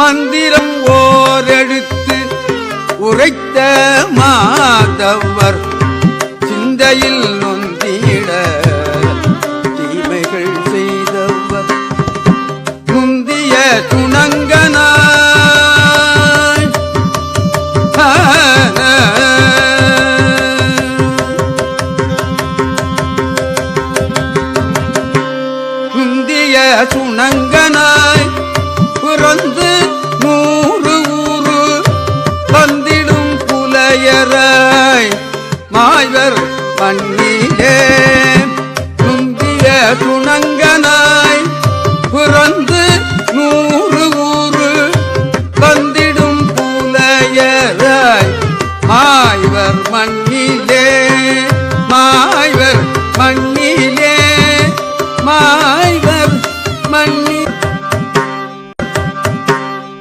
மந்திரம் ஓரெழுத்து உரைத்த மாதவர். சிந்தையில் நொந்திட தீமைகள் செய்தவர். முந்திய துணங்கனாய். முந்திய சுணங்கனாய் மாயர் மண்ணிலே குந்திய குணங்கனாய் புறந்து நூறு ஊறு வந்திடும் புலையராய் மாய்வர் மண்ணிலே மாய்வர் மண்ணிலே மாய்வர் மண்